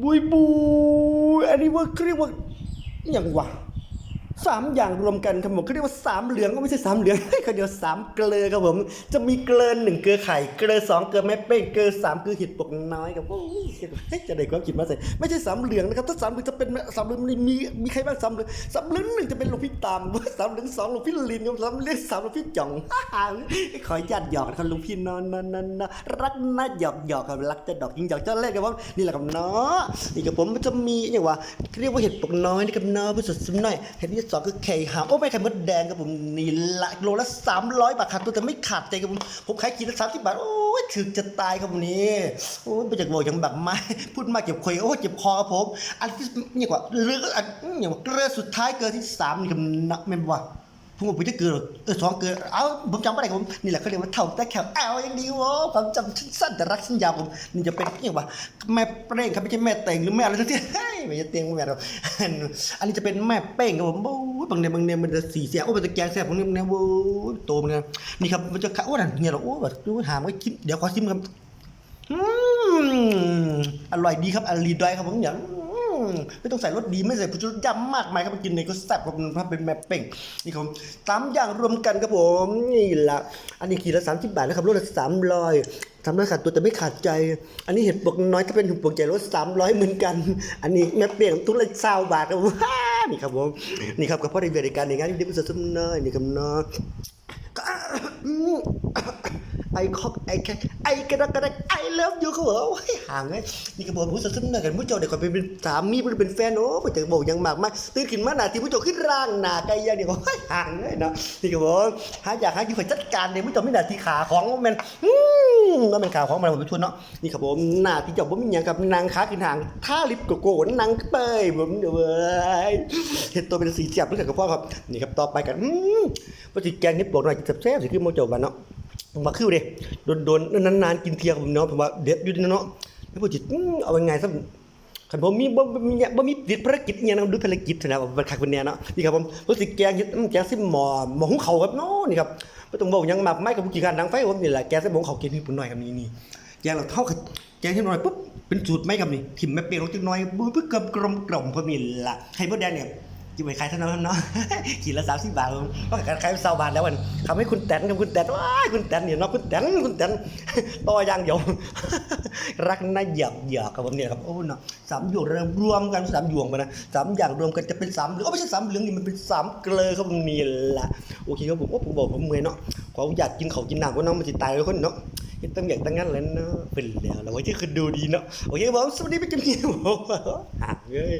บุยบุยอันนี้ว่าเขาเรียกว่าอย่างวะ สามอย่างรวมกันครับผมเขาเรียกว่าสามเหลืองก็ไม่ใช่สามเหลืองเขาเดียวสามเกลือครับผม จะมีเกลือหนึ่งเกลือไข่เกลือสองเกลือแม่เป้งเกลือสามเกลือหิดปกน้อยครับโอ้จะได้ความคิดมาใส่ไม่ใช่สามเหลืองนะครับถ้าสามเหลืองจะเป็นสามเหลืองมีมีใครบ้างสามเหลืองสามเหลืองหนึ่งจะเป็นหลวงพี่ตามสามเหลืองสองหลวงพี่ลินครับสามเหลืองสามหลวงพี่จ่องขอยัดหยอกนะครับหลวงพี่นอนนอนนอนรักนะหยอกหยอกครับรักจะดอกยิงหยอกจะเล่นครับผมนี่แหละครับเนาะนี่กับผมมันจะมีอย่างว่าเรียกว่าเห็ดปกน้อยนี่ครับเนาะผู้สดสมหน่อยเห็ดนี่12 คือเคหามโอ้ไม่ใครมดแดงครับผมนี่ละโลละสามร้อยบาทขาดตัวแต่ไม่ขาดใจครับผมผมขายกินละสามสิบบาทโอ้ยถึกจะตายครับผมนี่โอ้ยไปจากโวจังแบบไม่พูดมากเก็บคุยโอ้เจ็บคอครับผมอันที่นี่กว่าเรือกอันนี่กว่าเกลือสุดท้ายเกิดที่สามนี่ครันักแม่นว่า ผมบอกไปจะเกินเออสองเกินเอ้าผมจำไม่ได้ผมนี่แหละเขาเรียกว่าเท่าแต่แขวเอาอย่างดีวะความจำฉันสั้นแต่รักฉันยาวผมนี่จะเป็นอย่างว่าแม่เป้งครับไม่ใช่แม่เต่งหรือแม่อะไรทั้งที่เฮ้ยไม่ใช่เตียงแม่เราอันนี้จะเป็นแม่เป้งครับผมโอ้ยบางเนี่ยบางเนี่ยมันจะสีเสียโอ้ยมันจะแกงแซ่บผมเนี่ยเนี่ยโอ้ยโตมันเนี่ยนี่ครับมันจะขาโอ้ยนั่นเนี่ยเราโอ้ยแบบดูหามไว้กินเดี๋ยวขอชิมครับอืมอร่อยดีครับอร่อยดอยครับผมอย่าง ไม่ต้องใส่รสดีไม่ใส่ผงชูรสยำมากมายครับกินในก็แซ่บครับมันเป็นแบบเป่งนี่ครับสามอย่างรวมกันครับผมนี่ละอันนี้ขีดละสามสิบบาทนะครับรสละสามร้อยสามร้อยขาดตัวแต่ไม่ขาดใจ อันนี้เห็ดปวกน้อยถ้าเป็นเห็ดปวกใหญ่รสสามร้อยเหมือนกัน อันนี้แม่เปลี่ยนทุกละเศร้าบาทครับผมนี่ครับผมนี่ครับกับพ่อในเวรการในงานที่ด้พิเศษสุดน้อยนี่ครับเนาะ ไอคอกไอแคไอกระดักกระดักไอเลิฟยูเขาเหรอว้ห่างไงนี่กระบอกผู้สนเสนอกันผู้เจ้าเด็กคนเป็นสามีเป็นแฟนโอ้ผู้เจ้าบอกยังมากมาตื่นขึ้นมาหน้าที่ผู้เจ้าขึ้นร่างหน้าไกลย่างเดี๋ยวว้ห่างเลยเนาะนี่กระบอกหาอยากหาอยู่ฝ่ายจัดการเนี่ยผู้เจ้าไม่หน้าที่ขาของมันอืมก็เป็นขาของมันผมไปทวนเนาะนี่ครับผมหน้าที่เจ้าบ่มีอย่างกับนางขาขึ้นห่างท่าลิฟต์โกโก้นางเปยผมเดี๋ยวเห็นตัวเป็นสีเจ็บนี่กับพ่อครับนี่ครับต่อไปกันอืมปฏิแกงนี่บอกหน่อยจะแซ่บๆสิคือโมโจวันเนาะ ผมมาคิวเด้โดนโดนๆนานๆกินเทียผมเนาะผมว่าเด็ดอยู่เนาะแล้วพอจิตเอายังไงซะคันผมมีบ่มีบ่มีติดภารกิจอหยังนะดูภารกิจนะบัดคักเป็นแน่เนาะนี่ครับผมรู้สึกแกงเฮ็ดแกงซิหมอหมอหุงข้าวครับเนาะนี่ครับบ่ต้องบอกหยังมากไม่กับผู้กี่การดังไฟผมนี่แหละแกงซิหมอหุงข้าวกินนี่ปุ่นหน่อยครับนี่นี่แกงเราเท่ากับแกงที่น้อยปุ๊บเป็นสูตรไหมครับนี่ถิ่มแม่เปียกลงจักหน่อยบุ้ยเพื่อกลมกลมกล่อมพอมีละไข่มดแดงเนี่ย จิบไปขายเท่านั้นเนาะขีดละสามสิบบาทก็ขายขายเศร้าบาทแล้วมันทำให้คุณแตนกับคุณแตนว้าคุณแตนเนี่ยเนาะคุณแตนคุณแตนต่อยางเดียวรักน่าหยอกหยอกครับผมเนี่ยครับโอ้เนาะสามหยวกรวมกันสามหยวกมานะสามอย่างรวมกันจะเป็นสามเหลืองโอ้ไม่ใช่สามเหลืองนี่มันเป็นสามเกลือครับผมนี่แหละโอเคครับผมโอ้ผมบอกผมเมื่อยเนาะขออยากกินเขากินน้ำก็น้องมันจะตายแล้วคนเนาะเฮ็ดตั้งอย่างตั้งงั้นเลยเนาะเป็นแล้วเราไว้ที่คือดูดีเนาะโอเคครับผมสวัสดีไปกินเกียวผมห่างเลย